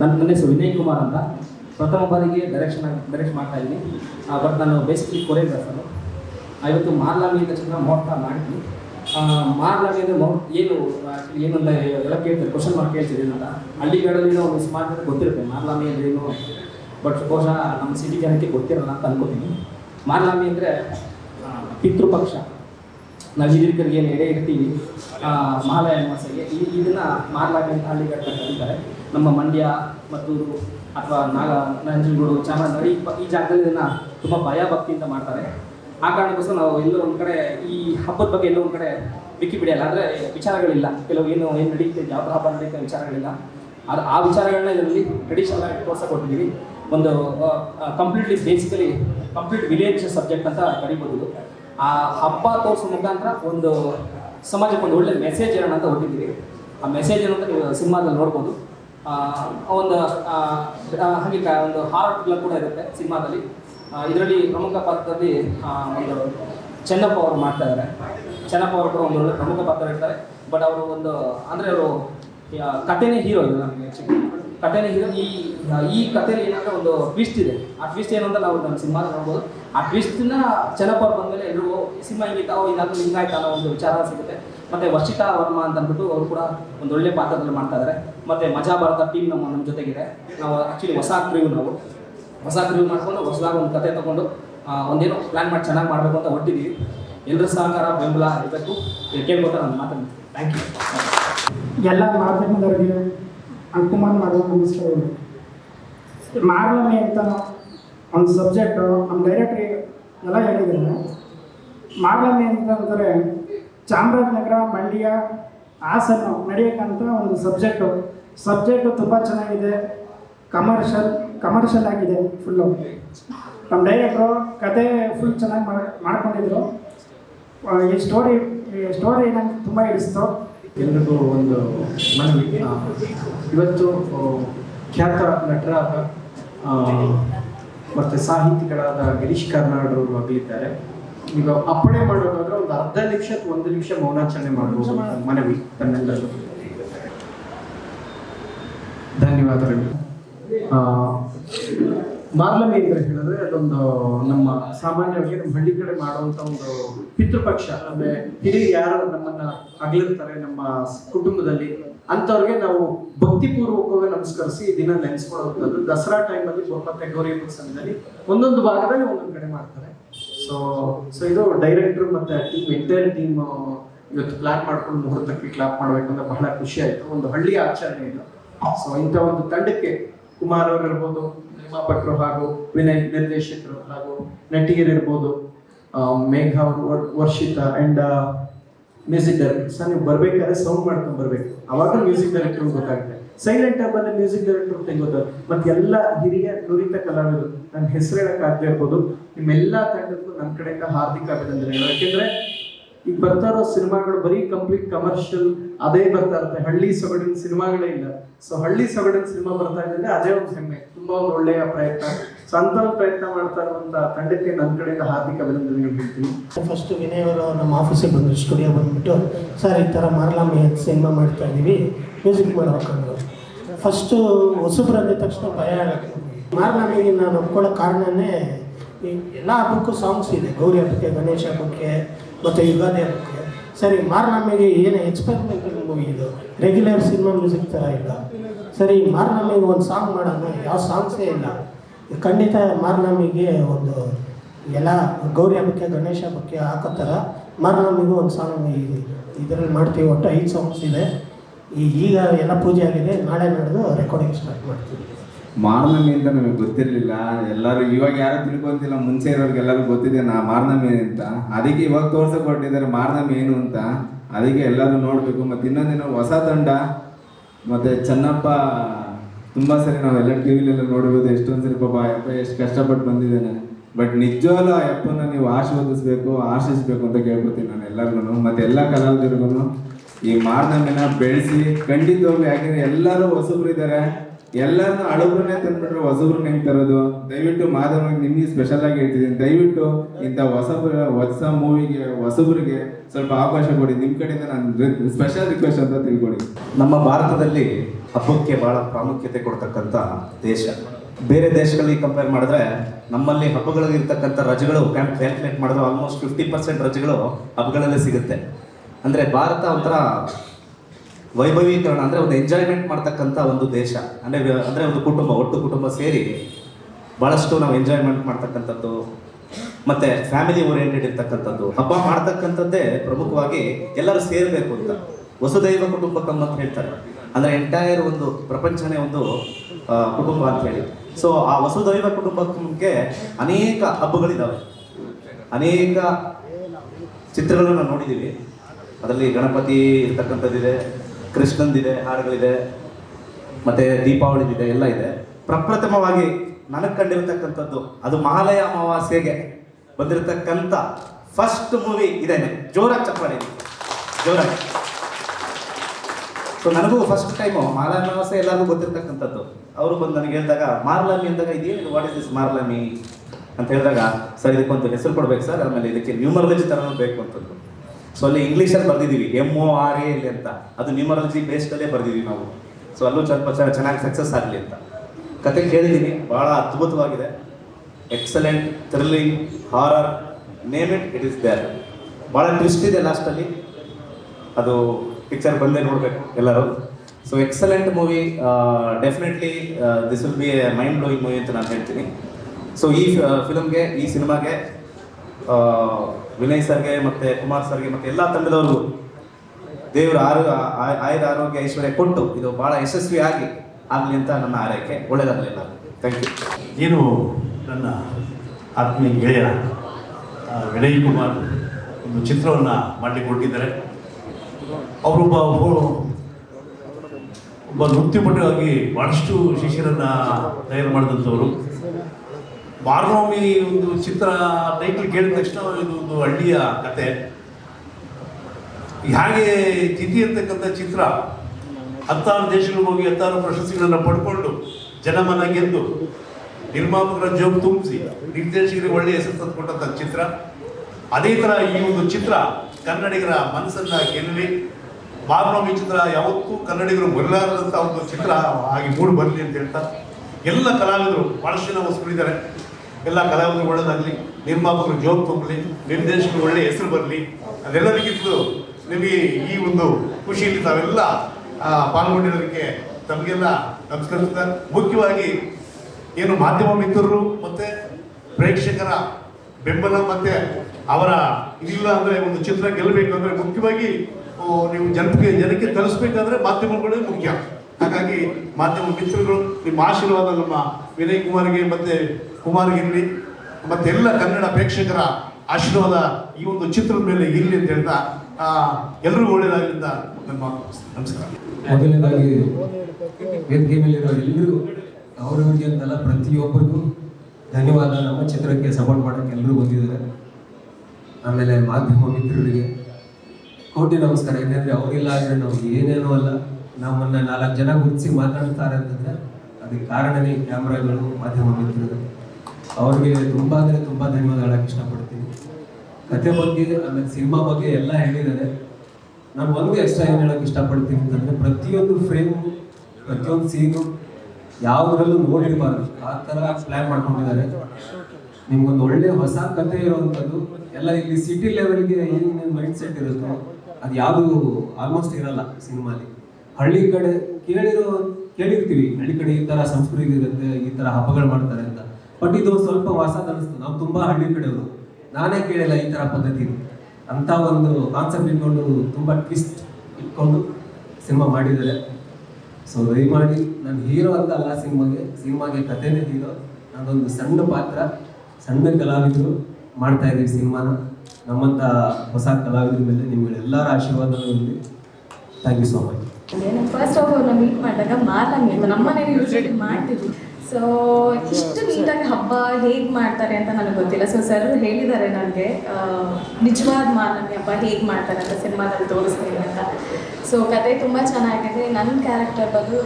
ನನ್ನ ನನ್ನ ಹೆಸರು ವಿನಯ್ ಕುಮಾರ್ ಅಂತ. ಪ್ರಥಮ ಬಾರಿಗೆ ಡೈರೆಕ್ಷನ್ ಡೈರೆಕ್ಟ್ ಮಾಡ್ತಾ ಇದ್ದೀನಿ. ಬಟ್ ನಾನು ಬೇಸಿಕಲಿ ಕೊರಿಯೋಗ್ರಾಫರು ಇವತ್ತು ಮಾರ್ಲಾಮಿ ಅಂತ ಚಿತ್ರ ಮೋಟ ಮಾಡಿದ್ವಿ. ಮಾರ್ಲಾಮಿ ಅಂದರೆ ಏನು ಆ್ಯಕ್ಚುಲಿ ಏನು ಅಂತ ಎಲ್ಲ ಕೇಳ್ತಾರೆ? ಕ್ವಶನ್ ಮಾರ್ಕ್ ಕೇಳ್ತಿದ್ದೀನಿ ಅಂತ ಹಳ್ಳಿಗಳಲ್ಲಿ ನಾವು ಮಿಸ್ ಮಾಡಿದ್ರೆ ಗೊತ್ತಿರುತ್ತೆ. ಮಾರ್ಲಾಮಿ ಅಂದ್ರೆ ಏನು? ಬಟ್ ಬಹುಶಃ ನಮ್ಮ ಸಿಟಿ ಜನಕ್ಕೆ ಗೊತ್ತಿರಲ್ಲ ಅಂತ ಅನ್ಕೋತೀನಿ. ಮಾರ್ಲಾಮಿ ಅಂದರೆ ಪಿತೃಪಕ್ಷ. ನಾವು ಹಿರಿಯರಿಗೆ ಏನು ಎಡೆ ಇರ್ತೀವಿ ಮಾಲಯ ಅಮಾವಾಸ್ಯೆಗೆ ಈ ಇದನ್ನು ಮಾರ್ಲಾಮಿ ಅಂತ ಹಳ್ಳಿಗಳ ಕರೀತಾರೆ ನಮ್ಮ ಮಂಡ್ಯ, ಮದ್ದೂರು ಅಥವಾ ನಾಗ, ನಂಜನಗೂಡು, ಚಾಮರಾಜನಗರ ಈ ಜಾಗದಲ್ಲಿ ಇದನ್ನು ತುಂಬ ಭಯ ಭಕ್ತಿಯಿಂದ ಮಾಡ್ತಾರೆ. ಆ ಕಾರಣಕ್ಕೋಸ್ಕರ ನಾವು ಎಲ್ಲೋ ಒಂದು ಕಡೆ ಈ ಹಬ್ಬದ ಬಗ್ಗೆ ಎಲ್ಲೋ ಒಂದು ಕಡೆ ವಿಕಿಪೀಡಿಯಲ್ಲ ಅಂದರೆ ವಿಚಾರಗಳಿಲ್ಲ. ಕೆಲವು ಏನು ಏನು ನಡೀತಿದೆ, ಯಾವ ಹಬ್ಬ ನಡೀತಾ ವಿಚಾರಗಳಿಲ್ಲ. ಅದು ಆ ವಿಚಾರಗಳನ್ನ ಇದರಲ್ಲಿ ಟ್ರೆಡಿಷನಲ್ ಆಗಿ ತೋರ್ಸಕೊಟ್ಟಿದ್ದೀವಿ ಒಂದು completely basically complete village subject ಅಂತ ಕರಿಬೋದು. ಆ ಹಬ್ಬ ತೋರಿಸೋ ಮುಖಾಂತರ ಒಂದು ಸಮಾಜಕ್ಕೆ ಒಂದು ಒಳ್ಳೆ ಮೆಸೇಜ್ ಇರೋಣ ಅಂತ ಹೊಟ್ಟಿದ್ದೀವಿ ಆ ಮೆಸೇಜ್ ಏನಂತ ನೀವು ಸಿನಿಮಾದಲ್ಲಿ ನೋಡ್ಬೋದು. ಒಂದು ಹಾಗೆ ಒಂದು ಫಿಲಮ್ ಕೂಡ ಇರುತ್ತೆ ಸಿನಿಮಾದಲ್ಲಿ. ಇದರಲ್ಲಿ ಪ್ರಮುಖ ಪಾತ್ರದಲ್ಲಿ ಒಂದು ಚೆನ್ನಪ್ಪ ಅವರು ಮಾಡ್ತಾ ಇದ್ದಾರೆ. ಚೆನ್ನಪ್ಪ ಅವರು ಕೂಡ ಒಂದು ಒಳ್ಳೆ ಪ್ರಮುಖ ಪಾತ್ರ ಇರ್ತಾರೆ. ಬಟ್ ಅವರು ಒಂದು, ಅಂದರೆ ಅವರು ಕಥೆನೇ ಹೀರೋ ಇದು ನಮಗೆ ಕಥೆನೇ ಹೀರೋ ಈ ಈ ಕಥೆಯಲ್ಲಿ ಏನಂದ್ರೆ ಒಂದು ಟ್ವಿಸ್ಟ್ ಇದೆ. ಆ ಟ್ವಿಸ್ಟ್ ಏನು ಅಂತ ನಾವು ನಮ್ಮ ಸಿನಿಮಾ ನೋಡ್ಬೋದು. ಆ ಟ್ವಿಸ್ಟ್ನ ಚೆನ್ನಪ್ಪ ಅವ್ರು ಬಂದಮೇಲೆ ಎಲ್ಲರೂ ಸಿನಿಮಾ ಹಿಂಗಿತ್ತಾವೋ ಏನಾದರೂ ಹಿಂಗಾಯ್ತಾ ಅನ್ನೋ ಒಂದು ವಿಚಾರ ಸಿಗುತ್ತೆ. ಮತ್ತೆ ವರ್ಷಿತಾ ವರ್ಮ ಅಂತ ಅಂದ್ಬಿಟ್ಟು ಅವರು ಕೂಡ ಒಂದು ಒಳ್ಳೆ ಪಾತ್ರದಲ್ಲಿ ಮಾಡ್ತಾ ಇದ್ದಾರೆ. ಮತ್ತೆ ಮಜಾ ಭಾರತ ಟೀಮ್ ನಮ್ಮ ನಮ್ಮ ಜೊತೆಗಿದೆ. ನಾವು ಆ್ಯಕ್ಚುಲಿ ಹೊಸ ಕ್ರೀವ್ ನಾವು. ಹೊಸ ಕ್ರೀವ್ ಮಾಡ್ಕೊಂಡು ಹೊಸದಾಗಿ ಒಂದು ಕತೆ ತಗೊಂಡು ಒಂದೇನೋ ಪ್ಲ್ಯಾನ್ ಮಾಡಿ ಚೆನ್ನಾಗಿ ಮಾಡಬೇಕು ಅಂತ ಹೊಟ್ಟಿದ್ದೀವಿ ಎಲ್ಲರ ಸಹಕಾರ, ಬೆಂಬಲ ಇರಬೇಕು ಕೇಳ್ಕೊತ ನಾನು ಮಾತಾಡ್ತೀನಿ ಥ್ಯಾಂಕ್ ಯು ಎಲ್ಲ ಮಾಧ್ಯಮದವರಿಗೆ ಅನುಕುಮಾರ್ ಮಾಡುವ ನಮಸ್ಕಾರಗಳು ಮಾರ್ಲಮೆ ಅಂತ ಒಂದು ಸಬ್ಜೆಕ್ಟು ನಮ್ಮ ಡೈರೆಕ್ಟ್ರಿ ಎಲ್ಲ ಹೇಳಿದ್ದಾರೆ. ಮಾರ್ಲಮಿ ಅಂತಂದರೆ ಚಾಮರಾಜನಗರ, ಮಂಡ್ಯ ಹಾಸನ ನಡೆಯೋಕ್ಕಂತ ಒಂದು ಸಬ್ಜೆಕ್ಟು ಸಬ್ಜೆಕ್ಟು ತುಂಬ ಚೆನ್ನಾಗಿದೆ. ಕಮರ್ಷಿಯಲ್ ಕಮರ್ಷಿಯಲ್ ಆಗಿದೆ ಫುಲ್ಲು ನಮ್ಮ ಡೈರೆಕ್ಟ್ರು ಕತೆ ಫುಲ್ ಚೆನ್ನಾಗಿ ಮಾಡ್ಕೊಂಡಿದ್ರು. ಈ ಸ್ಟೋರಿ ಸ್ಟೋರಿ ನಂಗೆ ತುಂಬ ಇಡಿಸ್ತು ಎಲ್ರಿಗೂ ಒಂದು ಮನವಿ ಇವತ್ತು ಖ್ಯಾತ ನಟರಾದ ಮತ್ತು ಸಾಹಿತಿಗಳಾದ ಗಿರೀಶ್ ಕರ್ನಾಡ್ರವರು ಅಗಲಿದ್ದಾರೆ ಈಗ ಅಪ್ಪಣೆ ಮಾಡೋದಾದ್ರೆ ಒಂದು ಅರ್ಧ ನಿಮಿಷ ಒಂದು ನಿಮಿಷ ಮೌನಾಚರಣೆ ಮಾಡಬಹುದು ಮನವಿ ತನ್ನೆಲ್ಲರೂ ಧನ್ಯವಾದಗಳು. ಆ, ಮಾರ್ಲಮಿ ಅಂತ ಹೇಳಿದ್ರೆ ಅದೊಂದು ನಮ್ಮ ಸಾಮಾನ್ಯವಾಗಿ ನಮ್ಮ ಹಳ್ಳಿ ಕಡೆ ಮಾಡುವಂತ ಒಂದು ಪಿತೃಪಕ್ಷ ಅಂದ್ರೆ ಹಿರಿಯ ಯಾರು ನಮ್ಮನ್ನ ಅಗಲಿರ್ತಾರೆ ನಮ್ಮ ಕುಟುಂಬದಲ್ಲಿ ಅಂತವ್ರಿಗೆ ನಾವು ಭಕ್ತಿಪೂರ್ವಕವಾಗಿ ನಮಸ್ಕರಿಸಿ ದಿನ ನೆನೆಸ್ಕೊಳ್ಳೋದು ದಸರಾ ಟೈಮಲ್ಲಿ ಮತ್ತೆ ಗೌರಿ ಸಮಯದಲ್ಲಿ ಒಂದೊಂದು ಭಾಗದಲ್ಲಿ ಒಂದೊಂದು ಕಡೆ ಮಾಡ್ತಾರೆ. ಸೊ ಸೊ ಇದು ಡೈರೆಕ್ಟರ್ ಮತ್ತೆ ಟೀಮ್ ಎಂಟೈರ್ ಟೀಮ್ ಇವತ್ತು ಪ್ಲಾನ್ ಮಾಡ್ಕೊಂಡು ಮುಹೂರ್ತಕ್ಕೆ ಕ್ಲಾಪ್ ಮಾಡಬೇಕು ಅಂತ ಬಹಳ ಖುಷಿ ಆಯ್ತು. ಒಂದು ಹಳ್ಳಿ ಆಚರಣೆ ಇದು. ಸೊ ಇಂಥ ಒಂದು ತಂಡಕ್ಕೆ ಕುಮಾರ್ ಅವರು ಇರ್ಬೋದು ನಿರ್ಮಾಪಕರು ಹಾಗೂ ವಿನಯ್ ನಿರ್ದೇಶಕರು ಹಾಗೂ ನಟಿಯರ್ ಇರ್ಬೋದು ಮೇಘ ಅವರು, var- Varshitha and music director sir, ನೀವು ಬರ್ಬೇಕಾದ್ರೆ ಸೌಂಡ್ ಮಾಡ್ಕೊಂಡು ಬರ್ಬೇಕು. ಅವಾಗ ಮ್ಯೂಸಿಕ್ ಡೈರೆಕ್ಟರ್ ಗೊತ್ತಾಗುತ್ತೆ ಸೈಲೆಂಟ್ ಆಗಿ ಮ್ಯೂಸಿಕ್ ಡೈರೆಕ್ಟರ್ ತೆಗೋದು ಮತ್ತೆ ಎಲ್ಲ ಹಿರಿಯ ನುರಿತ ಕಲಾವಿದರು. ನನ್ನ ಹೆಸರು ಹೇಳಕ್ ಇರ್ಬೋದು. ನಿಮ್ಮೆಲ್ಲ ತಂಡಕ್ಕೂ ನನ್ನ ಕಡೆಯಿಂದ ಹಾರ್ದಿಕ ಅಭಿನಂದನೆಗಳು. ಯಾಕೆಂದ್ರೆ ಈಗ ಬರ್ತಾ ಇರೋ ಸಿನಿಮಾಗಳು ಬರೀ ಕಂಪ್ಲೀಟ್ ಕಮರ್ಷಿಯಲ್ ಅದೇ ಬರ್ತಾ ಇರುತ್ತೆ. ಹಳ್ಳಿ ಸೊಗಡಿನ ಸಿನಿಮಾಗಳೇ ಇಲ್ಲ. ಸೊ ಹಳ್ಳಿ ಸೊಗಡಿನ ಸಿನಿಮಾ ಬರ್ತಾ ಇದೆ ಅದೇ ಒಂದು ಹೆಮ್ಮೆ. ತುಂಬಾ ಒಂದು ಒಳ್ಳೆಯ ಪ್ರಯತ್ನ. ಸೊ ಅಂತ ಪ್ರಯತ್ನ ಮಾಡ್ತಾ ಇರುವಂತ ತಂಡಕ್ಕೆ ನನ್ನ ಕಡೆಯಿಂದ ಹಾರ್ದಿಕ ಅಭಿನಂದನೆಗಳು ಹೇಳ್ತೀನಿ. ಫಸ್ಟ್ ವಿನಯ್ ಅವರು ನಮ್ಮ ಆಫೀಸಿಗೆ ಬಂದರು ಸ್ಟುಡಿಯೋ ಬಂದ್ಬಿಟ್ಟು, ಸರ್, ಈ ಥರ ಮಾರ್ಲಾಮಿ ಅಂತ ಸಿನಿಮಾ ಮಾಡ್ತಾ ಇದ್ದೀವಿ ಮ್ಯೂಸಿಕ್ ಮಾಡ್ಬೇಕಂದ್ರು ಫಸ್ಟು ಹೊಸಬ್ರು ತಕ್ಷಣ ಭಯ ಆಗುತ್ತೆ. ಮಾರ್ಲಾಮಿಗೆ ನಾನು ಒಪ್ಕೊಳ್ಳೋ ಕಾರಣನೇ ಎಲ್ಲ ಹಬ್ಬಕ್ಕೂ ಸಾಂಗ್ಸ್ ಇದೆ. ಗೌರಿ ಹಬ್ಬಕ್ಕೆ, ಗಣೇಶ ಹಬ್ಬಕ್ಕೆ, ಮತ್ತು ಯುಗಾದಿ ಹಬ್ಬಕ್ಕೆ. ಸರಿ ಮಾರ್ನಾಮಿಗೆ ಏನು ಎಕ್ಸ್ಪೆರಿಮೆಂಟಲ್ ಮೂವಿ ಇದು? ರೆಗ್ಯುಲರ್ ಸಿನಿಮಾ ಮ್ಯೂಸಿಕ್ ಥರ ಇಲ್ಲ. ಸರಿ ಮಾರ್ನಾಮಿಗೆ ಒಂದು ಸಾಂಗ್ ಮಾಡೋಣ. ಯಾವ ಸಾಂಗ್ಸೇ ಇಲ್ಲ. ಖಂಡಿತ ಮಾರ್ನಾಮಿಗೆ ಒಂದು ಎಲ್ಲ ಗೌರಿ ಹಬ್ಬಕ್ಕೆ, ಗಣೇಶ ಹಬ್ಬಕ್ಕೆ ಹಾಕೋ ಥರ ಮಾರ್ನಮಿಗೂ ಒಂದು ಸಾಂಗ್ ಇದರಲ್ಲಿ ಮಾಡ್ತೀವಿ. ಒಟ್ಟು ಐದು ಸಾಂಗ್ಸ್ ಇದೆ. ಈ ಈಗ ಎಲ್ಲ ಪೂಜೆ ಆಗಿದೆ. ನಾಳೆ ನಡೆದು ರೆಕಾರ್ಡಿಂಗ್ ಸ್ಟಾರ್ಟ್ ಮಾಡ್ತೀವಿ. ಮಾರ್ನಮಿ ಅಂತ ನಮಗೆ ಗೊತ್ತಿರಲಿಲ್ಲ. ಎಲ್ಲರೂ ಇವಾಗ ಯಾರು ತಿಳ್ಕೊಂತಿಲ್ಲ. ಮುಂಚೆ ಇರೋರಿಗೆಲ್ಲರೂ ಗೊತ್ತಿದೆ ನಾ ಮಾರ್ನಮಿ ಅಂತ. ಅದಕ್ಕೆ ಇವಾಗ ತೋರ್ಸಕ್ ಕೊಟ್ಟಿದ್ದಾರೆ ಮಾರ್ನಮಿ ಏನು ಅಂತ. ಅದಕ್ಕೆ ಎಲ್ಲರೂ ನೋಡಬೇಕು. ಮತ್ತು ಇನ್ನೊಂದಿನ ಹೊಸ ತಂಡ, ಮತ್ತು ಚೆನ್ನಪ್ಪ ತುಂಬ ಸರಿ ನಾವೆಲ್ಲ ಟಿ ವಿಲೆಲ್ಲ ನೋಡ್ಬೋದು ಎಷ್ಟೊಂದು ಸರಿ ಪಾಪ ಅಪ್ಪ ಎಷ್ಟು ಕಷ್ಟಪಟ್ಟು ಬಂದಿದ್ದಾನೆ. ಬಟ್ ನಿಜವಾಗ್ಲೂ ಆ ಅಪ್ಪನ ನೀವು ಆಶೀರ್ವದಿಸ್ಬೇಕು, ಆಶಿಸ್ಬೇಕು ಅಂತ ಕೇಳ್ಕೊತೀನಿ ನಾನು ಎಲ್ಲರಿಗೂ ಮತ್ತೆ ಎಲ್ಲ ಕಲಾವಿದರಿಗೂ ಈ ಮಾರ್ನಮಿನ ಬೆಳೆಸಿ, ಖಂಡಿತವಾಗ್ಲು ಯಾಕೆಂದ್ರೆ ಎಲ್ಲರೂ ಹೊಸಬ್ರು ಇದ್ದಾರೆ ಎಲ್ಲರನ್ನು ಹಳಬ್ರನ್ನೇ ತಂದ್ಬಿಟ್ರೆ ಹೊಸಬ್ರನ್ನ ಹೆಂಗ್ ತರೋದು? ದಯವಿಟ್ಟು ಮಾಧವ ನಿಮ್ಗೆ ಸ್ಪೆಷಲ್ ಆಗಿ ಹೇಳ್ತಿದ್ದೀನಿ. ದಯವಿಟ್ಟು ಇಂಥ ಹೊಸಬ್ರ, ಹೊಸ ಮೂವಿಗೆ ಹೊಸಬ್ರಿಗೆ ಸ್ವಲ್ಪ ಅವಕಾಶ ಕೊಡಿ. ನಿಮ್ಮ ಕಡೆಯಿಂದ ನಾನು ಸ್ಪೆಷಲ್ ರಿಕ್ವೆಸ್ಟ್ ಅಂತ ತಿಳ್ಕೊಡಿ. ನಮ್ಮ ಭಾರತದಲ್ಲಿ ಹಬ್ಬಕ್ಕೆ ಬಹಳ ಪ್ರಾಮುಖ್ಯತೆ ಕೊಡ್ತಕ್ಕಂಥ ದೇಶ. ಬೇರೆ ದೇಶಗಳಿಗೆ ಕಂಪೇರ್ ಮಾಡಿದ್ರೆ ನಮ್ಮಲ್ಲಿ ಹಬ್ಬಗಳಲ್ಲಿ ಇರ್ತಕ್ಕಂಥ ರಜೆಗಳು ಕ್ಯಾಲ್ಕುಲೇಟ್ ಮಾಡಿದ್ರೆ ಆಲ್ಮೋಸ್ಟ್ ಫಿಫ್ಟಿ ಪರ್ಸೆಂಟ್ ರಜೆಗಳು ಹಬ್ಬಗಳಲ್ಲೇ ಸಿಗುತ್ತೆ. ಅಂದರೆ ಭಾರತ ಒಂಥರ ವೈಭವೀಕರಣ, ಅಂದರೆ ಒಂದು ಎಂಜಾಯ್ಮೆಂಟ್ ಮಾಡ್ತಕ್ಕಂಥ ಒಂದು ದೇಶ. ಅಂದರೆ ಅಂದರೆ ಒಂದು ಕುಟುಂಬ, ಒಟ್ಟು ಕುಟುಂಬ ಸೇರಿ ಭಾಳಷ್ಟು ನಾವು ಎಂಜಾಯ್ಮೆಂಟ್ ಮಾಡ್ತಕ್ಕಂಥದ್ದು. ಮತ್ತೆ ಫ್ಯಾಮಿಲಿ ಓರಿಯೆಂಟೆಡ್ ಇರ್ತಕ್ಕಂಥದ್ದು. ಹಬ್ಬ ಮಾಡ್ತಕ್ಕಂಥದ್ದೇ ಪ್ರಮುಖವಾಗಿ ಎಲ್ಲರೂ ಸೇರಬೇಕು ಅಂತ. ವಸುದೈವ ಕುಟುಂಬಕಂ ಅಂತ ಹೇಳ್ತಾರೆ. ಅಂದರೆ ಎಂಟೈರ್ ಒಂದು ಪ್ರಪಂಚನೇ ಒಂದು ಕುಟುಂಬ ಅಂತ ಹೇಳಿ. ಸೊ ಆ ವಸುದೈವ ಕುಟುಂಬಕ್ಕೆ ಅನೇಕ ಹಬ್ಬಗಳಿದ್ದಾವೆ ಅನೇಕ ಚಿತ್ರಗಳನ್ನು ನಾವು ನೋಡಿದ್ದೀವಿ ಅದರಲ್ಲಿ ಗಣಪತಿ ಇರ್ತಕ್ಕಂಥದ್ದಿದೆ, ಕೃಷ್ಣಂದಿದೆ, ಹಾಡುಗಳಿದೆ, ಮತ್ತೆ ದೀಪಾವಳಿದಿದೆ, ಎಲ್ಲ ಇದೆ. ಪ್ರಪ್ರಥಮವಾಗಿ ನನಗೆ ಕಂಡಿರ್ತಕ್ಕಂಥದ್ದು, ಅದು ಮಹಾಲಯ ಅಮಾವಾಸ್ಯೆಗೆ ಬಂದಿರತಕ್ಕಂಥ ಫಸ್ಟ್ ಮೂವಿ ಇದೇನೆ ಜೋರಾಗಿ ಚಪ್ಪಾಳೆ ಜೋರಾಗಿ. ಸೊ ನನಗೂ ಫಸ್ಟ್ ಟೈಮು ಮಹಾಲಯ ಅಮಾವಾಸ್ಯೆ ಎಲ್ಲರಿಗೂ ಗೊತ್ತಿರ್ತಕ್ಕಂಥದ್ದು. ಅವರು ಬಂದು ನನಗೆ ಹೇಳಿದಾಗ, ಮಾರ್ಲಾಮಿ ಅಂದಾಗ ಇದೇನು ವಾಟ್ ಇಸ್ ದಿಸ್ ಮಾರ್ಲಾಮಿ? ಅಂತ ಹೇಳಿದಾಗ, ಸರ್ ಇದಕ್ಕೊಂದು ಹೆಸರು ಕೊಡ್ಬೇಕು ಸರ್. ಆಮೇಲೆ ಇದಕ್ಕೆ ನ್ಯೂಮರಾಲಜಿ ಥರನೂ ಬೇಕು ಅಂತದ್ದು ಸೊ ಅಲ್ಲಿ ಇಂಗ್ಲೀಷಲ್ಲಿ ಬರೆದಿದ್ದೀವಿ. ಎಂ ಒ ಆರ್ ಎ ಅಂತ. ಅದು ನ್ಯೂಮರಾಲಜಿ ಬೇಸ್ಡಲ್ಲೇ ಬರೆದಿದ್ದೀವಿ ನಾವು. ಸೊ ಅಲ್ಲೂ ಸ್ವಲ್ಪ ಚೆನ್ನಾಗಿ ಸಕ್ಸಸ್ ಆಗಲಿ ಅಂತ. ಕತೆ ಕೇಳಿದ್ದೀನಿ. ಭಾಳ ಅದ್ಭುತವಾಗಿದೆ. Excellent thrilling horror name it it is there ಭಾಳ ಟ್ವಿಸ್ಟ್ ಇದೆ ಲಾಸ್ಟಲ್ಲಿ ಅದು ಪಿಕ್ಚರ್ ಬಂದೇ ನೋಡಬೇಕು ಎಲ್ಲರೂ. So excellent movie definitely this will be a mind blowing movie ಅಂತ ನಾನು ಹೇಳ್ತೀನಿ. ಸೊ ಈ ಫಿಲಮ್ಗೆ ಈ ಸಿನಿಮಾಗೆ ವಿನಯ್ ಸರ್ಗೆ ಮತ್ತು ಕುಮಾರ್ ಸರ್ಗೆ ಮತ್ತು ಎಲ್ಲ ತಂಡದವ್ರಿಗೂ ದೇವರ ಆರು, ಆ- ಆಯುರ ಆರೋಗ್ಯ ಐಶ್ವರ್ಯ ಕೊಟ್ಟು ಇದು ಭಾಳ ಆಗಿ ಆಗಲಿ ಅಂತ ನನ್ನ ಆರೈಕೆ ಒಳ್ಳೆಯದಾಗಲಿ ಎಲ್ಲರೂ ಥ್ಯಾಂಕ್ ಯು ಏನು ನನ್ನ ಆತ್ಮೀಯ ಗೆಳೆಯ ವಿನಯ್ ಕುಮಾರ್ ಒಂದು ಚಿತ್ರವನ್ನು ಮಾಡಲಿಕ್ಕೆ ಹೊರಟಿದ್ದಾರೆ. ಅವರೊಬ್ಬ ಒಬ್ಬ- ನೃತ್ಯಪಟುವಾಗಿ ಭಾಳಷ್ಟು ಶಿಷ್ಯರನ್ನು ತಯಾರು ಮಾಡಿದಂಥವರು. ಮಾರ್ನವಮಿ ಒಂದು ಚಿತ್ರ ಟೈಟಲ್ ಕೇಳಿದ ತಕ್ಷಣ ಇದು ಒಂದು ಹಳ್ಳಿಯ ಕತೆ. ಹೇಗೆ ತಿಥಿ ಅಂತಕ್ಕಂಥ ಚಿತ್ರ ಹತ್ತಾರು ದೇಶಗಳಿಗೆ ಹೋಗಿ ಹತ್ತಾರು ಪ್ರಶಸ್ತಿಗಳನ್ನು ಪಡ್ಕೊಂಡು ಜನಮನ ಗೆದ್ದು ನಿರ್ಮಾಪಕರ ಜೋಬ್ ತುಂಬಿಸಿ ನಿರ್ದೇಶಕರಿಗೆ ಒಳ್ಳೆಯ ಹೆಸರು ತಂದುಕೊಟ್ಟಂಥ ಚಿತ್ರ. ಅದೇ ಥರ ಈ ಒಂದು ಚಿತ್ರ ಕನ್ನಡಿಗರ ಮನಸ್ಸನ್ನ ಗೆಲ್ಲಲಿ. ಮಾರ್ನವಮಿ ಚಿತ್ರ ಯಾವತ್ತೂ ಕನ್ನಡಿಗರು ಬರಲಾರದಂಥ ಒಂದು ಚಿತ್ರ ಆಗಿ ಮೂಡಿ ಬರಲಿ ಅಂತ ಹೇಳ್ತಾ. ಎಲ್ಲ ಕಲಾವಿದರು ಜನ ಹೊಸಬರಿದ್ದಾರೆ ಎಲ್ಲ ಕಲಾವಿದರು ಒಳ್ಳೆಯದಾಗಲಿ ನಿರ್ಮಾಪಕರು ಜೋಬ್ ತುಂಬಲಿ, ನಿರ್ದೇಶಕರು ಒಳ್ಳೆ ಹೆಸರು ಬರಲಿ. ಅದೆಲ್ಲರಿಗಿಂತ ನಿಮಗೆ ಈ ಒಂದು ಖುಷಿಯಲ್ಲಿ ತಾವೆಲ್ಲ ಪಾಲ್ಗೊಂಡಿರೋದಕ್ಕೆ ತಮಗೆಲ್ಲ ನಮಸ್ಕರಿಸ್ತಾ, ಮುಖ್ಯವಾಗಿ ಏನು ಮಾಧ್ಯಮ ಮಿತ್ರರು ಮತ್ತು ಪ್ರೇಕ್ಷಕರ ಬೆಂಬಲ ಮತ್ತೆ ಅವರ ಇದಿಲ್ಲ ಅಂದ್ರೆ ಒಂದು ಚಿತ್ರ ಗೆಲ್ಲಬೇಕು ಅಂದ್ರೆ ಮುಖ್ಯವಾಗಿ ನೀವು ಜನಕ್ಕೆ ಜನಕ್ಕೆ ತಲುಪಿಸ್ಬೇಕಾದ್ರೆ ಮಾಧ್ಯಮಗಳು ಮುಖ್ಯ. ಹಾಗಾಗಿ ಮಾಧ್ಯಮ ಮಿತ್ರರು ನಿಮ್ಮ ಆಶೀರ್ವಾದ ನಮ್ಮ ವಿನಯ್ ಕುಮಾರ್ಗೆ ಮತ್ತೆ ಇರಲಿ ಮತ್ತೆ ಎಲ್ಲ ಕನ್ನಡ ಪ್ರೇಕ್ಷಕರ ಆಶೀರ್ವಾದ ಈ ಒಂದು ಚಿತ್ರದ ಮೇಲೆ ಇರಲಿ ಅಂತ ಹೇಳ್ತಾ ಆ, ಎಲ್ರಿಗೂ ಒಳ್ಳೆಯದಾಗಲಿ ಅಂತ ನಮ್ಮ ನಮಸ್ಕಾರ. ಮೊದಲನೇದಾಗಿ ವೇದಿಕೆ ಮೇಲಿರೋ ಎಲ್ಲರಿಗೂ ಅವರವರಿಗೆ ಅಂತಲ್ಲ ಪ್ರತಿಯೊಬ್ಬರಿಗೂ ಧನ್ಯವಾದ. ನಮ್ಮ ಚಿತ್ರಕ್ಕೆ ಸಪೋರ್ಟ್ ಮಾಡೋಕ್ಕೆ ಎಲ್ಲರೂ ಬಂದಿದ್ದಾರೆ. ಆಮೇಲೆ ಮಾಧ್ಯಮ ಮಿತ್ರರಿಗೆ ಕೋಟಿ ನಮಸ್ಕಾರ, ಯಾಕಂದ್ರೆ ಅವರಿಲ್ಲ ಅಂದರೆ ನಾವು ಏನೇನೂ ಅಲ್ಲ. ನಮ್ಮನ್ನ ನಾಲ್ಕು ಜನ ಗುರುತಿಸಿ ಮಾತಾಡ್ತಾರೆ ಅಂತಂದ್ರೆ ಅದಕ್ಕೆ ಕಾರಣನೇ ಈ ಕ್ಯಾಮ್ರಾಗಳು, ಮಾಧ್ಯಮ ಮಿತ್ರರು. ಅವ್ರಿಗೆ ತುಂಬ ಅಂದರೆ ತುಂಬ ಧನ್ಯವಾದ ಇಷ್ಟಪಡ್ತೀನಿ. ಕತೆ ಬಗ್ಗೆ, ಆಮೇಲೆ ಸಿನಿಮಾ ಬಗ್ಗೆ ಎಲ್ಲ ಹೇಳಿದ್ದಾರೆ. ನಾನು ಒಂದು ಎಕ್ಸ್ಟ್ರಾ ಏನು ಹೇಳೋಕ್ಕೆ ಇಷ್ಟಪಡ್ತೀನಿ ಅಂತಂದ್ರೆ ಪ್ರತಿಯೊಂದು ಫ್ರೇಮು ಪ್ರತಿಯೊಂದು ಸೀನು ಯಾವುದರಲ್ಲೂ ನೋಡಿರಬಾರ್ದು. ಆ ಥರ ಪ್ಲ್ಯಾನ್ ಮಾಡ್ಕೊಂಡಿದ್ದಾರೆ. ನಿಮ್ಗೊಂದು ಒಳ್ಳೆ ಹೊಸ ಕತೆ ಇರುವಂಥದ್ದು. ಎಲ್ಲ ಇಲ್ಲಿ ಸಿಟಿ ಲೆವೆಲ್ಗೆ ಏನೇನು ಮೈಂಡ್ ಸೆಟ್ ಇರುತ್ತೋ ಅದು ಯಾವುದು ಆಲ್ಮೋಸ್ಟ್ ಇರಲ್ಲ ಸಿನಿಮಾಲಿ. ಹಳ್ಳಿ ಕಡೆ ಕೇಳಿರೋ, ಕೇಳಿರ್ತೀವಿ, ಹಳ್ಳಿ ಕಡೆ ಈ ಥರ ಸಂಸ್ಕೃತಿ ಇರುತ್ತೆ, ಈ ಥರ ಹಬ್ಬಗಳು ಮಾಡ್ತಾರೆ ಅಂತ. ಬಟ್ ಇದು ಸ್ವಲ್ಪ ಹೊಸ ಅನಿಸ್ತು ನಾವು ತುಂಬಾ ಹಳ್ಳಿ ಕಡೆಯವರು. ನಾನೇ ಕೇಳಿಲ್ಲ ಈ ಥರ ಪದ್ಧತಿ ಅಂತ. ಒಂದು ಕಾನ್ಸೆಪ್ಟ್ ಇಟ್ಕೊಂಡು ತುಂಬ ಟ್ವಿಸ್ಟ್ ಇಟ್ಕೊಂಡು ಸಿನಿಮಾ ಮಾಡಿದ್ದಾರೆ. ಸೊ ದಯಮಾಡಿ, ನಾನು ಹೀರೋ ಅಂತ ಅಲ್ಲ ಸಿನಿಮಾಗೆ. ಸಿನಿಮಾಗೆ ಕಥೆನೇ ಹೀರೋ ನಂದೊಂದು ಸಣ್ಣ ಪಾತ್ರ. ಸಣ್ಣ ಕಲಾವಿದರು ಮಾಡ್ತಾ ಇದ್ದೀವಿ ಸಿನಿಮಾನ. ನಮ್ಮಂಥ ಹೊಸ ಕಲಾವಿದರ ಮೇಲೆ ನಿಮ್ಗಳೆಲ್ಲರ ಆಶೀರ್ವಾದ ಇರಲಿ. Thank you so much first of ಅವ್ರನ್ನ ಮೀಟ್ ಮಾಡಿದಾಗ ನಮ್ಮ ಮನೇಲಿ ಯೂಶಲಿ ಮಾಡ್ತಿದ್ವಿ ಸೊ ಇಷ್ಟು ನೀಟಾಗಿ ಹಬ್ಬ ಹೇಗೆ ಮಾಡ್ತಾರೆ ಅಂತ ನನಗೆ ಗೊತ್ತಿಲ್ಲ. ಸೊ ಸರ್ ಹೇಳಿದ್ದಾರೆ ನನಗೆ ನಿಜವಾದ ಮಾನವ್ಯ ಹಬ್ಬ ಹೇಗೆ ಮಾಡ್ತಾರೆ ಅಂತ ಸಿನಿಮಾದಲ್ಲಿ ತೋರಿಸ್ತೀನಿ ಅಂತ. ಸೊ ಕತೆ ತುಂಬ ಚೆನ್ನಾಗಿದೆ. ನನ್ನ ಕ್ಯಾರೆಕ್ಟರ್ ಬಂದು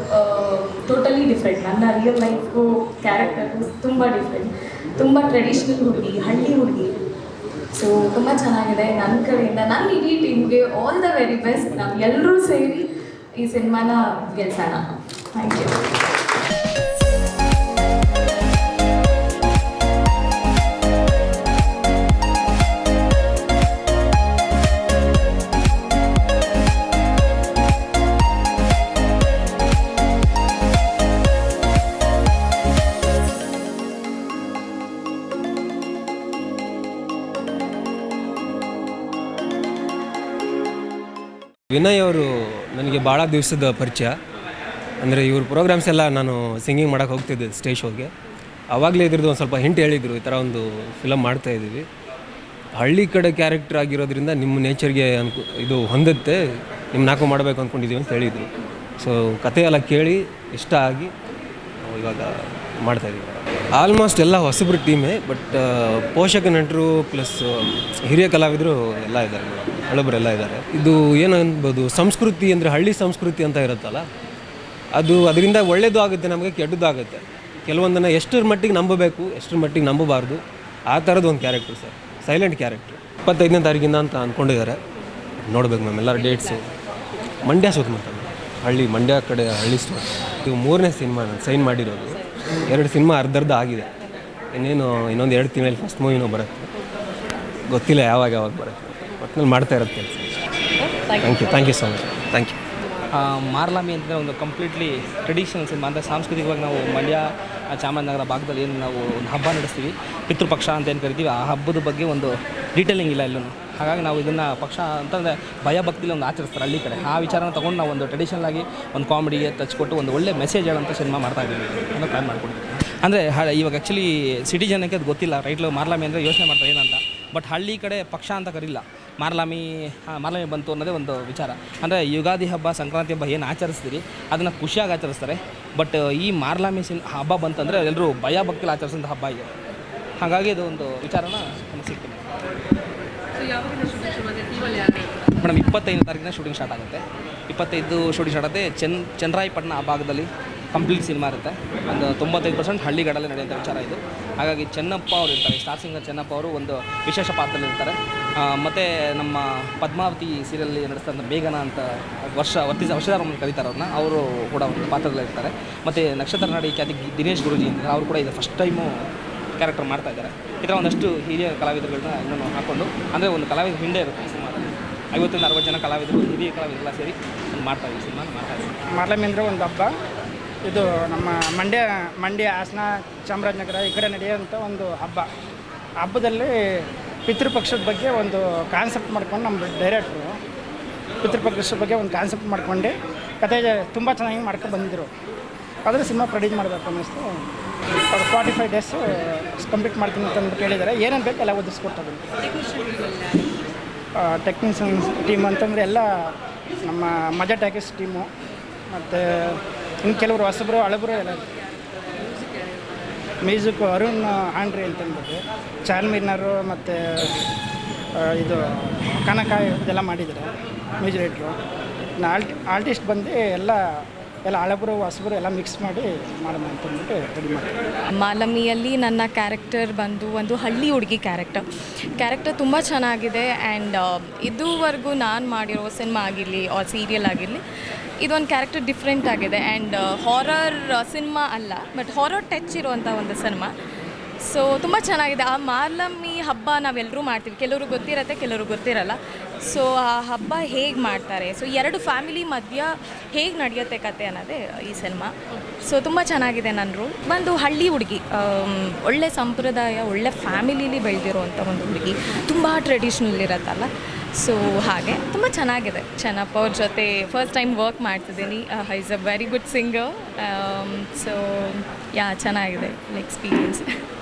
ಟೋಟಲಿ ಡಿಫ್ರೆಂಟ್ ನನ್ನ ರಿಯಲ್ ಲೈಫು ಕ್ಯಾರೆಕ್ಟರು ತುಂಬ ಡಿಫ್ರೆಂಟ್ ತುಂಬ ಟ್ರೆಡಿಷ್ನಲ್ ಹುಡುಗಿ, ಹಳ್ಳಿ ಹುಡುಗಿ. ಸೊ ತುಂಬ ಚೆನ್ನಾಗಿದೆ ನನ್ನ ಕಡೆಯಿಂದ. ನನ್ನ ಇಡೀ ಟೀಮ್ಗೆ ಆಲ್ ದ ವೆರಿ ಬೆಸ್ಟ್ ನಾವು ಎಲ್ಲರೂ ಸೇರಿ ಈ ಸಿನಿಮಾನ ಗೆಲ್ಸೋಣ. ಥ್ಯಾಂಕ್ ಯು ವಿನಯ್ ಅವರು ನನಗೆ ಭಾಳ ದಿವಸದ ಪರಿಚಯ. ಅಂದರೆ ಇವ್ರ ಪ್ರೋಗ್ರಾಮ್ಸ್ ಎಲ್ಲ ನಾನು ಸಿಂಗಿಂಗ್ ಮಾಡೋಕೆ ಹೋಗ್ತಿದ್ದೆ ಸ್ಟೇಜ್ ಶೋಗೆ ಆವಾಗಲೇ ಇದ್ರದ್ದು ಒಂದು ಸ್ವಲ್ಪ ಹಿಂಟ್ ಹೇಳಿದರು, ಈ ಥರ ಒಂದು ಫಿಲಮ್ ಮಾಡ್ತಾ ಇದ್ದೀವಿ. ಹಳ್ಳಿ ಕಡೆ ಕ್ಯಾರೆಕ್ಟರ್ ಆಗಿರೋದ್ರಿಂದ ನಿಮ್ಮ ನೇಚರ್ಗೆ ಅನ್ಕು, ಇದು ಹೊಂದುತ್ತೆ ನಿಮ್ಮ ನಾಲ್ಕು ಮಾಡಬೇಕು ಅಂದ್ಕೊಂಡಿದ್ದೀವಿ ಅಂತ ಹೇಳಿದರು. ಸೊ ಕತೆ ಎಲ್ಲ ಕೇಳಿ, ಇಷ್ಟ ಆಗಿ ಇವಾಗ ಮಾಡ್ತಾಯಿದ್ದೀವಿ ಆಲ್ಮೋಸ್ಟ್ ಎಲ್ಲ ಹೊಸಬ್ರು ಟೀಮೇ ಬಟ್ ಪೋಷಕ ನಟರು ಪ್ಲಸ್ ಹಿರಿಯ ಕಲಾವಿದರು ಎಲ್ಲ ಇದ್ದಾರೆ. ಹಳಬರೆಲ್ಲ ಇದ್ದಾರೆ. ಇದು ಏನು ಅನ್ಬೋದು ಸಂಸ್ಕೃತಿ ಅಂದರೆ ಹಳ್ಳಿ ಸಂಸ್ಕೃತಿ ಅಂತ ಇರುತ್ತಲ್ಲ? ಅದು ಅದರಿಂದ ಒಳ್ಳೆಯದು ಆಗುತ್ತೆ ನಮಗೆ, ಕೆಟ್ಟದ್ದು ಆಗುತ್ತೆ. ಕೆಲವೊಂದನ್ನು ಎಷ್ಟರ ಮಟ್ಟಿಗೆ ನಂಬಬೇಕು, ಎಷ್ಟರ ಮಟ್ಟಿಗೆ ನಂಬಬಾರ್ದು, ಆ ಥರದ್ದು ಒಂದು ಕ್ಯಾರೆಕ್ಟರ್ ಸರ್. ಸೈಲೆಂಟ್ ಕ್ಯಾರೆಕ್ಟರ್ ಇಪ್ಪತ್ತೈದನೇ ತಾರೀಕಿಂದ ಅಂತ ಅಂದ್ಕೊಂಡಿದ್ದಾರೆ ನೋಡ್ಬೇಕು ಮ್ಯಾಮ್ ಎಲ್ಲರ ಡೇಟ್ಸು ಮಂಡ್ಯ ಸುತ್ತಮುತ್ತ ಹಳ್ಳಿ, ಮಂಡ್ಯ ಕಡೆ, ಹಳ್ಳಿ ಸ್ಟೋರ್ ಇದು ಮೂರನೇ ಸಿನಿಮಾ ನಾನು ಸೈನ್ ಮಾಡಿರೋದು. ಎರಡು ಸಿನಿಮಾ ಅರ್ಧರ್ಧ ಆಗಿದೆ. ಇನ್ನೇನು, ಇನ್ನೊಂದು ಎರಡು ತಿಂಗಳಲ್ಲಿ ಫಸ್ಟ್ ಮೂವಿನೂ ಬರುತ್ತೆ. ಗೊತ್ತಿಲ್ಲ ಯಾವಾಗ ಯಾವಾಗ ಬರುತ್ತೆ. ಒಟ್ಟಿನಲ್ಲಿ ಮಾಡ್ತಾ ಇರೋದು ಕೆಲಸ thank you thank you so much thank you ಆ, ಮಾರ್ಲಾಮಿ ಅಂತಂದರೆ ಒಂದು ಕಂಪ್ಲೀಟ್ಲಿ ಟ್ರೆಡಿಷನಲ್ ಸಿನಿಮಾ ಅಂದರೆ ಸಾಂಸ್ಕೃತಿಕವಾಗಿ ನಾವು ಮಂಡ್ಯ ಚಾಮರಾಜನಗರ ಭಾಗದಲ್ಲಿ ಏನು ನಾವು ಒಂದು ಹಬ್ಬ ನಡೆಸ್ತೀವಿ. ಪಿತೃಪಕ್ಷ ಅಂತ ಏನು ಕರಿತೀವಿ. ಆ ಹಬ್ಬದ ಬಗ್ಗೆ ಒಂದು ಡೀಟೇಲಿಂಗ್ ಇಲ್ಲ ಎಲ್ಲೂ ಹಾಗಾಗಿ ನಾವು ಇದನ್ನು ಪಕ್ಷ ಅಂತಂದರೆ ಭಯ ಭಕ್ತಿಲಿ ಒಂದು ಆಚರಿಸ್ತಾರೆ ಹಳ್ಳಿ ಕಡೆ. ಆ ವಿಚಾರನ ತೊಗೊಂಡು ನಾವು ಒಂದು ಟ್ರೆಡಿಷನಲ್ ಆಗಿ ಒಂದು ಕಾಮಿಡಿಗೆ ಟಚ್ ಕೊಟ್ಟು ಒಂದು ಒಳ್ಳೆ ಮೆಸೇಜ್ ಹೇಳೋಂಥ ಸಿನಿಮಾ ಮಾಡ್ತಾ ಇದ್ದೀವಿ. ಅನ್ನೋ ಪ್ಲ್ಯಾನ್ ಮಾಡ್ಕೊಂಡಿದ್ದೀವಿ ಅಂದರೆ ಇವಾಗ ಆ್ಯಕ್ಚುಲಿ ಸಿಟಿ ಜನಕ್ಕೆ ಅದು ಗೊತ್ತಿಲ್ಲ. ರೈಟ್ಲು ಮಾರ್ಲಾಮಿ ಅಂದರೆ ಯೋಚನೆ ಮಾಡ್ತಾರೆ ಏನಂತ. ಬಟ್ ಹಳ್ಳಿ ಕಡೆ ಪಕ್ಷ ಅಂತ ಕರಿಲ್ಲ. ಮಾರ್ಲಾಮಿ ಮಾರ್ಲಾಮಿ ಬಂತು ಅನ್ನೋದೇ ಒಂದು ವಿಚಾರ. ಅಂದರೆ ಯುಗಾದಿ ಹಬ್ಬ, ಸಂಕ್ರಾಂತಿ ಹಬ್ಬ ಏನು ಆಚರಿಸ್ತೀರಿ, ಅದನ್ನು ಖುಷಿಯಾಗಿ ಆಚರಿಸ್ತಾರೆ. ಬಟ್ ಈ ಮಾರ್ಲಾಮಿ ಸಿನ್, ಹಬ್ಬ ಬಂತಂದರೆ ಎಲ್ಲರೂ ಭಯ ಭಕ್ತಿಲಿ ಆಚರಿಸೋಂಥ ಹಬ್ಬ ಇದೆ. ಹಾಗಾಗಿ ಇದು ಒಂದು ವಿಚಾರನ ಸಿಗ್ತೀನಿ ಮೇಡಮ್ ಇಪ್ಪತ್ತೈದು ತಾರೀಕಿನ ಶೂಟಿಂಗ್ ಸ್ಟಾರ್ಟ್ ಆಗುತ್ತೆ. ಇಪ್ಪತ್ತೈದು ಶೂಟಿಂಗ್ ಸ್ಟಾರ್ಟ್ ಆಗುತ್ತೆ. ಚನ್ ಚೆನ್ನರಾಯಪಟ್ಟಣ ಆ ಭಾಗದಲ್ಲಿ ಕಂಪ್ಲೀಟ್ ಸಿನಿಮಾ ಇರುತ್ತೆ. ಒಂದು ತೊಂಬತ್ತೈದು ಪರ್ಸೆಂಟ್ ಹಳ್ಳಿಗಡಲ್ಲಿ ನಡೆಯುವಂಥ ವಿಚಾರ ಇದು. ಹಾಗಾಗಿ ಚೆನ್ನಪ್ಪ ಅವರು ಇರ್ತಾರೆ. ಸ್ಟಾರ್ ಸಿಂಗರ್ ಚೆನ್ನಪ್ಪ ಅವರು ಒಂದು ವಿಶೇಷ ಪಾತ್ರದಲ್ಲಿ ಇರ್ತಾರೆ. ಮತ್ತು ನಮ್ಮ ಪದ್ಮಾವತಿ ಸೀರಿಯಲ್ಲಿ ನಡೆಸ್ತಂಥ ಬೇಗನ ಅಂತ ವರ್ಷ ವರ್ತಿಸ ವರ್ಷದಾರಮ್ಮನ ಕರೀತಾರೆ ಅವ್ರನ್ನ, ಅವರು ಕೂಡ ಒಂದು ಪಾತ್ರದಲ್ಲಿರ್ತಾರೆ ಮತ್ತು ನಕ್ಷತ್ರ ನಾಡಿ ಖ್ಯಾತಿ ದಿನೇಶ್ ಗುರುಜಿ ಅಂತ ಅವರು ಕೂಡ ಇದು. ಫಸ್ಟ್ ಟೈಮು ಕ್ಯಾರೆಕ್ಟರ್ ಮಾಡ್ತಾ ಇದ್ದಾರೆ. ಈ ಥರ ಒಂದಷ್ಟು ಹಿರಿಯ ಕಲಾವಿದರುಗಳನ್ನ ಇನ್ನೂ ಹಾಕ್ಕೊಂಡು ಅಂದರೆ ಒಂದು ಕಲಾವಿದ ಹಿಂದೆ ಇರುತ್ತೆ ಸಿನಿಮಾ ಸಿನಿಮಾದಲ್ಲಿ. ಐವತ್ತರಿಂದ ಅರವತ್ತು ಜನ ಕಲಾವಿದರು, ಹಿರಿಯ ಕಲಾವಿದರೆಲ್ಲ ಸೇರಿ ಮಾಡ್ತಾ ಇದ್ದೀವಿ ಸಿನಿಮಾ ಮಾಡ್ತಾ ಇದ್ದೀವಿ ಮಾರ್ಲಮಿ ಅಂದರೆ ಒಂದು ಹಬ್ಬ. ಇದು ನಮ್ಮ ಮಂಡ್ಯ ಮಂಡ್ಯ ಹಾಸನ ಚಾಮರಾಜನಗರ ಈ ಕಡೆ ನಡೆಯುವಂಥ ಒಂದು ಹಬ್ಬ. ಹಬ್ಬದಲ್ಲಿ ಪಿತೃಪಕ್ಷದ ಬಗ್ಗೆ ಒಂದು ಕಾನ್ಸೆಪ್ಟ್ ಮಾಡ್ಕೊಂಡು ನಮ್ಮ ಡೈರೆಕ್ಟ್ರು ಪಿತೃಪಕ್ಷದ ಬಗ್ಗೆ ಒಂದು ಕಾನ್ಸೆಪ್ಟ್ ಮಾಡ್ಕೊಂಡು ಕತೆ ತುಂಬ ಚೆನ್ನಾಗಿ ಮಾಡ್ಕೊಂಡು ಬಂದಿದ್ದರು ಆದರೆ ಸಿನಿಮಾ ಪ್ರೊಡ್ಯೂಸ್ ಮಾಡಬೇಕು ಅನ್ನಿಸ್ತು. ಅವ್ರು ಫಾರ್ಟಿ ಫೈವ್ ಡೇಸು ಕಂಪ್ಲೀಟ್ ಮಾಡ್ತೀನಿ ಅಂತ ಅಂದ್ಬಿಟ್ಟು ಹೇಳಿದ್ದಾರೆ. ಏನೇನು ಬೇಕು ಎಲ್ಲ ಒದಿಸ್ಕೊಡ್ತಾರೆ ಟೆಕ್ನಿಷಿಯನ್ಸ್ ಟೀಮ್ ಅಂತಂದರೆ ಎಲ್ಲ ನಮ್ಮ ಮಜಾ ಟ್ಯಾಕಿಸ್ ಟೀಮು ಮತ್ತು ಇನ್ನು ಕೆಲವರು ಹೊಸಬರು, ಹಳಬರು ಎಲ್ಲ ಮ್ಯೂಸಿಕ್ ಅರುಣ್ ಆಂಡ್ರಿ ಅಂತಂದ್ಬಿಟ್ಟು ಚಾರ್ಮಿನರು ಮತ್ತು ಇದು ಕನಕ ಇದೆಲ್ಲ ಮಾಡಿದ್ದಾರೆ, ಮ್ಯೂಸಿಕ್ ಡೈರೆಕ್ಟ್ರು. ಆಲ್ಟಿ ಆರ್ಟಿಸ್ಟ್ ಬಂದು ಎಲ್ಲ ಎಲ್ಲ ಹಳಬರು, ಹೊಸಬರು ಎಲ್ಲ ಮಿಕ್ಸ್ ಮಾಡಿ ಮಾಡೋಣ ಅಂತಂದ್ಬಿಟ್ಟು ರೆಡಿ ಮಾಡ್ತೀನಿ ಮಾಲಮಿಯಲ್ಲಿ ನನ್ನ ಕ್ಯಾರೆಕ್ಟರ್ ಬಂದು ಒಂದು ಹಳ್ಳಿ ಹುಡುಗಿ ಕ್ಯಾರೆಕ್ಟರ್ ಕ್ಯಾರೆಕ್ಟರ್ ತುಂಬ ಚೆನ್ನಾಗಿದೆ ಆ್ಯಂಡ್ ಇದುವರೆಗೂ ನಾನು ಮಾಡಿರೋ ಸಿನಿಮಾ ಆಗಿರಲಿ ಆರ್ ಸೀರಿಯಲ್ ಆಗಿರಲಿ, ಇದೊಂದು ಕ್ಯಾರೆಕ್ಟರ್ ಡಿಫ್ರೆಂಟ್ ಆಗಿದೆ. ಆ್ಯಂಡ್ ಹಾರರ್ ಸಿನಿಮಾ ಅಲ್ಲ ಬಟ್ ಹಾರರ್ ಟಚ್ ಇರುವಂಥ ಒಂದು ಸಿನಿಮಾ ಸೊ ತುಂಬ ಚೆನ್ನಾಗಿದೆ. ಆ ಮಾರ್ಲಮ್ಮಿ ಹಬ್ಬ ನಾವೆಲ್ಲರೂ ಮಾಡ್ತೀವಿ. ಕೆಲವರು ಗೊತ್ತಿರತ್ತೆ, ಕೆಲವರು ಗೊತ್ತಿರಲ್ಲ. ಸೊ ಆ ಹಬ್ಬ ಹೇಗೆ ಮಾಡ್ತಾರೆ? ಸೊ ಎರಡು ಫ್ಯಾಮಿಲಿ ಮಧ್ಯ ಹೇಗೆ ನಡೆಯುತ್ತೆ ಕತೆ ಅನ್ನೋದೇ ಈ ಸಿನಿಮಾ ಸೊ ತುಂಬ ಚೆನ್ನಾಗಿದೆ ನನ್ನ ರೋಲ್ ಒಂದು ಹಳ್ಳಿ ಹುಡುಗಿ ಒಳ್ಳೆ ಸಂಪ್ರದಾಯ, ಒಳ್ಳೆ ಫ್ಯಾಮಿಲಿಲಿ ಬೆಳೆದಿರುವಂಥ ಒಂದು ಹುಡುಗಿ. ತುಂಬ ಟ್ರೆಡಿಷ್ನಲ್ ಇರತ್ತಲ್ಲ. ಸೊ ಹಾಗೆ. ತುಂಬ ಚೆನ್ನಾಗಿದೆ. ಚೆನ್ನಪ್ಪ ಅವ್ರ ಜೊತೆ ಫಸ್ಟ್ ಟೈಮ್ ವರ್ಕ್ ಮಾಡ್ತಿದ್ದೀನಿ. Is a very good singer so yeah, ಚೆನ್ನಾಗಿದೆ. Experience